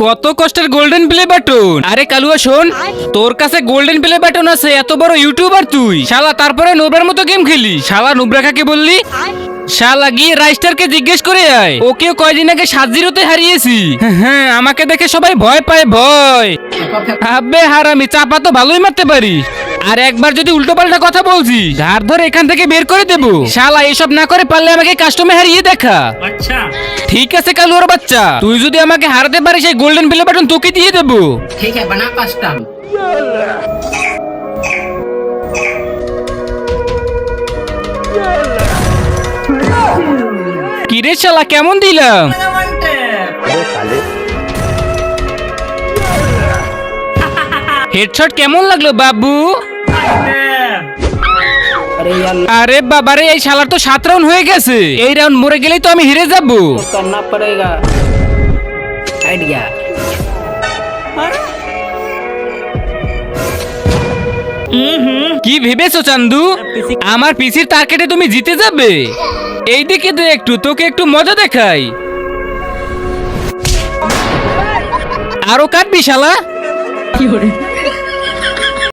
কত কষ্টের golden play button আরে কালুয়া, শোন, তোর কাছে গোল্ডেন প্লে বাটন আছে, এত বড় ইউটিউবার তুই। শালা, তারপরে নোবরার মতো গেম খেলি শালা নোবরা কাকে বললি, শালা, গিয়ে রাইস্টারকে জিজ্ঞেস করে আয়। ওকেও কয়দিন আগে সাত জিরোতে হারিয়েছি। হ্যাঁ আমাকে দেখে সবাই ভয় পায়, ভয়। আবে হারামি, চাপা তো ভালোই মারতে পারিস। আর একবার যদি উল্টো পাল্টা কথা বলছিস ধার ধরে এখান থেকে বের করে দেবো। শালা, এসব না করে পারলে আমাকে কাস্টমে হারিয়ে দেখা। আচ্ছা। ঠিক আছে কালুয়ার বাচ্চা তুই যদি আমাকে হারাতে পারিস সেই গোল্ডেন প্লে বাটন তোকে দিয়ে দেবো ठीक है बना कस्टम কিরে শালা কেমন দিলাম হেডশট কেমন লাগলো বাবু আরে বাবা রে এই শালার তো সাত রাউন্ড হয়ে গেছে। এই রাউন্ড মরে গেলেই তো আমি হেরে যাব। কি ভেবেছো চান্দু? আমার পিসির তার তুমি জিতে যাবে। এইদিকে দে একটু তোকে একটু মজা দেখাই। আরও কাটবি শালা। কি করে